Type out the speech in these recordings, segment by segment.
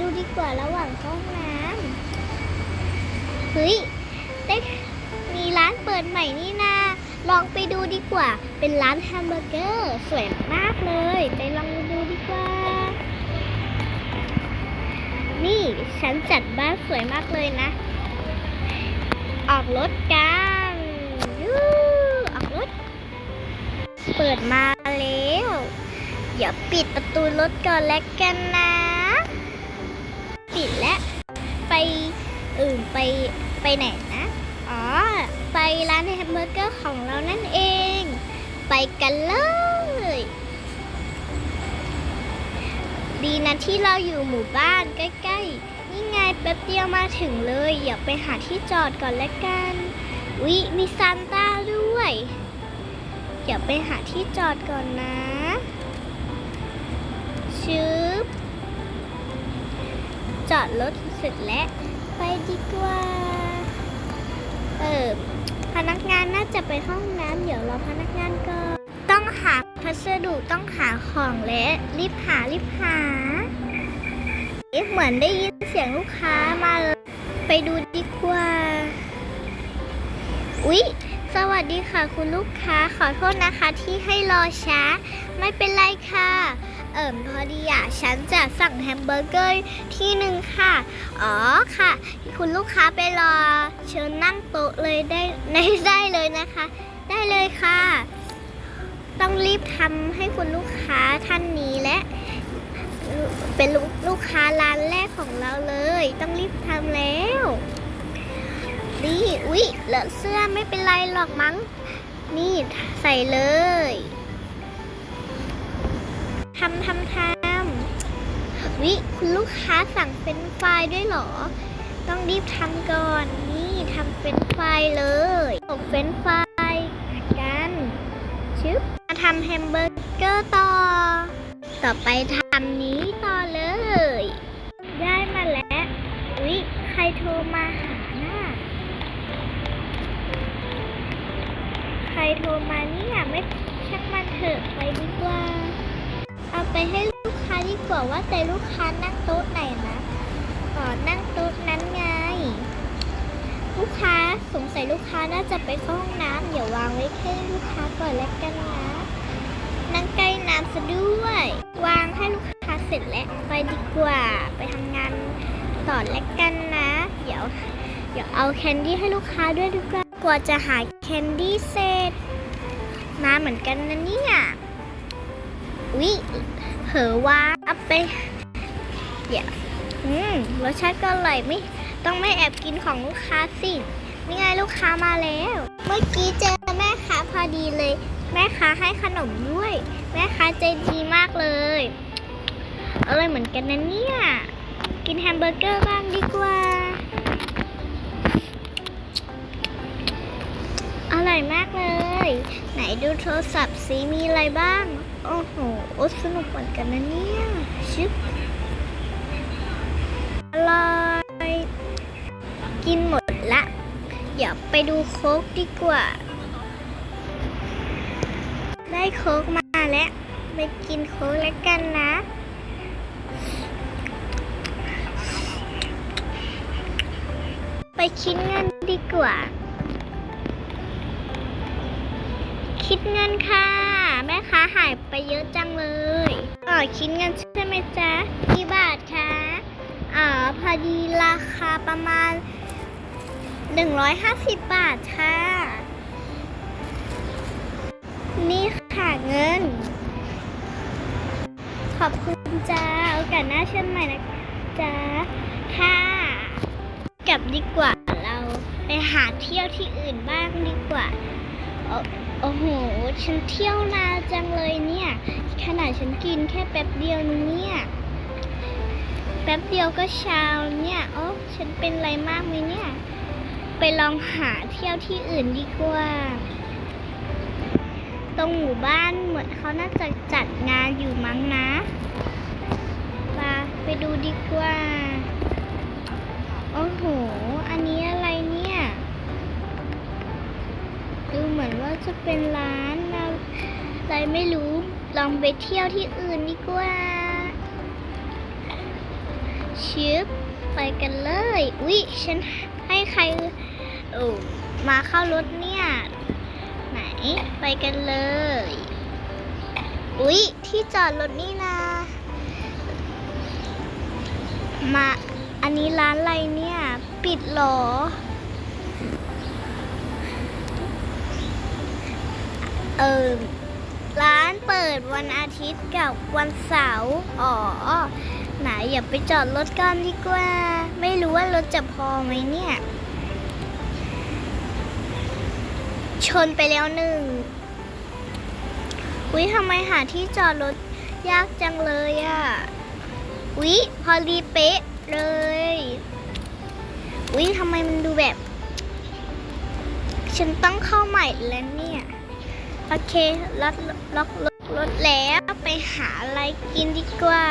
ดูดีกว่าระหว่างเข้าห้องน้ำเฮ้ยได้มีร้านเปิดใหม่นี่นาลองไปดูดีกว่า เป็นร้านแฮมเบอร์เกอร์ สวยมากเลย ไปลองดูดีกว่า นี่ฉันจัดบ้านสวยมากเลยนะ ออกรถกันยูออกรถ เปิดมาแล้ว เดี๋ยวปิดประตูรถก่อนแล้วกันนะ ปิดแล้วไปอื่นไปไปไหนนะ อ๋อ ไปร้านแฮมเบอร์เกอร์ของเรานั่นเอง ไปกันเลย ดีนะที่เราอยู่หมู่บ้านใกล้ๆ นี่ไงแป๊บเดียวมาถึงเลยอย่าไปหาที่จอดก่อนแล้วกันวิมีซานต้าด้วยเดี๋ยวไปหาที่จอดก่อนนะชึบ จอดรถเสร็จแล้วไปดีกว่า เออพนักงานน่าจะไปห้องน้ำเดี๋ยวรอพนักงานก่อนต้องหาพัสดุต้องหาของและรีบหารีบหาเหมือนได้ยินเสียงลูกค้ามาเลยไปดูดีกว่า อุ๊ย สวัสดีค่ะคุณลูกค้าขอโทษนะคะที่ให้รอช้า ไม่เป็นไรค่ะ เอิ่มพอดีอะฉันจะสั่งแฮมเบอร์เกอร์ที่หนึ่งค่ะ อ๋อค่ะ คุณลูกค้าไปรอ เชิญนั่งโต๊ะเลยได้ได้ได้เลยนะคะ ได้เลยค่ะ ต้องรีบทำให้คุณลูกค้าท่านนี้และเป็นลูกลูกค้าร้านแรกของเราเลย ต้องรีบทำแล้วนี่อุ๊ย เหลือเสื้อไม่เป็นไรหรอกมั้ง นี่ใส่เลย ทำทำทำวิคุณลูกค้าสั่งเป็นไฟรายด้วยเหรอ ต้องรีบทำก่อน นี่ทำเป็นไฟรายเลยอบเป็นไฟรายกันชึบมาทำแฮมเบอร์เกอร์ต่อ ต่อไปทำนี้ต่อเลย ได้มาแล้ววิใครโทรมาหาหน่ะใครโทรมาเนี่ยไม่ชักมันเถอะไปดีกว่า เอาไปให้ลูกค้าดีกว่าว่าแต่ลูกค้านั่งโต๊ะไหนนะอ๋อนั่งโต๊ะนั้นไง ลูกค้าสงสัยลูกค้าน่าจะไปเข้าห้องน้ำเดี๋ยววางไว้ให้ลูกค้าก่อนแล้วกันนะนั่งใกล้น้ำซะด้วย วางให้ลูกค้าเสร็จแล้วไปดีกว่า ไปทำงานต่อแล้วกันนะ เดี๋ยวเดี๋ยวเอาแคนดี้ให้ลูกค้าด้วยดีกว่ากว่าจะหาแคนดี้เสร็จนานเหมือนกันนะเนี่ย วิเผลอว่าเอาไปเดี๋ยวอืมรสชาติก็อร่อยไม่ต้องไม่แอบกินของลูกค้าสินี่ไงลูกค้ามาแล้ว เมื่อกี้เจอแม่ค้าพอดีเลย แม่ค้าให้ขนมด้วย แม่ค้าใจดีมากเลยอร่อยเหมือนกันนะเนี่ย กินแฮมเบอร์เกอร์บ้างดีกว่า อร่อยมากเลย ไหนดูโทรศัพท์ซิมีอะไรบ้าง โอ้โหสนุกเหมือนกันนะเนี่ยชิบอร่อยกินหมดละเดี๋ยวไปดูโค้กดีกว่า ได้โค้กมาแล้วไปกินโค้กแล้วกันนะไปคิดเงินดีกว่า คิดเงินค่ะ แม่ค้าหายไปเยอะจังเลยอ๋อคิดเงินใช่ไหมจ๊ะกี่บาทคะอ๋อพอดีราคาประมาณ 150 บาทค่ะ นี่ค่ะเงิน ขอบคุณจ้าโอกาสหน้าเชิญใหม่นะจ๊ะค่ะกลับดีกว่าเราไปหาเที่ยวที่อื่นบ้างดีกว่า โอ้โห ฉันเที่ยวนานจังเลยเนี่ย ขนาดฉันกินแค่แป๊บเดียวนึงเนี่ย แป๊บเดียวก็เช้าเนี่ย โอ้ฉันเป็นอะไรมากไหมเนี่ย ไปลองหาเที่ยวที่อื่นดีกว่า ตรงหมู่บ้านเหมือนเขาน่าจะจัดงานอยู่มั้งนะไปไปดูดีกว่า โอ้โห อันนี้อะไร จะเป็นร้านอะไรไม่รู้ลองไปเที่ยวที่อื่นดีกว่าชิปไปกันเลยอุ๊ยฉันให้ใครโอ้มาเข้ารถเนี่ย ไหนไปกันเลย อุ๊ย ที่จอดรถนี่นะมาอันนี้ร้านอะไรเนี่ย ปิดหรอ เออร้านเปิดวันอาทิตย์กับวันเสาร์ อ๋อ ไหนอย่าไปจอดรถกันดีกว่า ไม่รู้ว่ารถจะพอไหมเนี่ย ชนไปแล้วหนึ่งอุ๊ยทำไมหาที่จอดรถยากจังเลยอะอุ๊ยพอดีเป๊ะเลยอุ๊ยทำไมมันดูแบบ ฉันต้องเข้าใหม่แล้วเนี่ย โอเคล็อกล็อกล็อกรถแล้วไปหาอะไรกินดีกว่า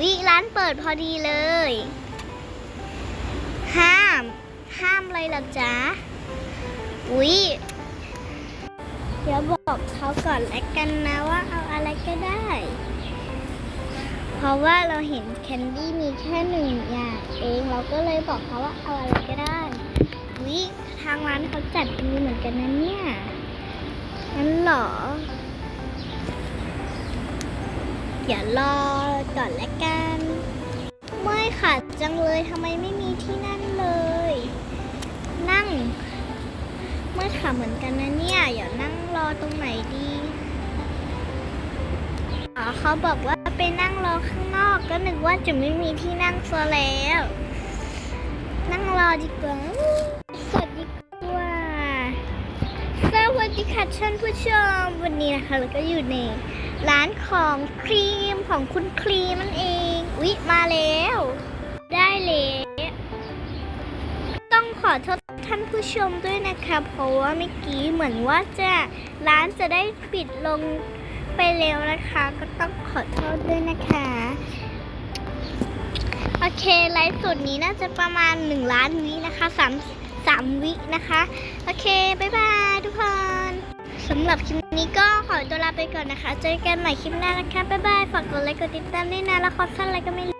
วิร้านเปิดพอดีเลย ห้าม ห้ามอะไรล่ะจ๊ะวิเดี๋ยวบอกเขาก่อนแล้วกันนะว่าเอาอะไรก็ได้ เพราะว่าเราเห็นแคนดี้มีแค่หนึ่งอย่างเองเราก็เลยบอกเขาว่าเอาอะไรก็ได้ วิทางร้านเขาจัดดีเหมือนกันนะเนี่ย งั้นเหรอ เดี๋ยวรอก่อนละกันไม่ค่ะจังเลยทำไมไม่มีที่นั่งเลย นั่งไม่ค่ะเหมือนกันนะเนี่ยเดี๋ยวนั่งรอตรงไหนดีอ๋อเขาบอกว่าไปนั่งรอข้างนอกก็นึกว่าจะไม่มีที่นั่งซะแล้ว นั่งรอดีกว่า ค่ะท่านผู้ชม วันนี้นะคะเราก็อยู่ในร้านของครีมของคุณครีมนั่นเองอุ๊ยมาแล้ว ได้เลยต้องขอโทษท่านผู้ชมด้วยนะคะเพราะว่าเมื่อกี้เหมือนว่าจะร้านจะได้ปิดลงไปแล้วนะคะ ก็ต้องขอโทษด้วยนะคะโอเคไลฟ์สดนี้น่าจะประมาณ 1 ล้านวินะคะ3 3วินะคะ โอเค บ๊ายบายทุกคน สำหรับคลิปนี้ก็ขอตัวลาไปก่อนนะคะ เจอกันใหม่คลิปหน้านะคะ บ๊ายบาย ฝากกดไลค์ กดติดตามด้วยนะแล้วขอสั้นอะไรก็ไม่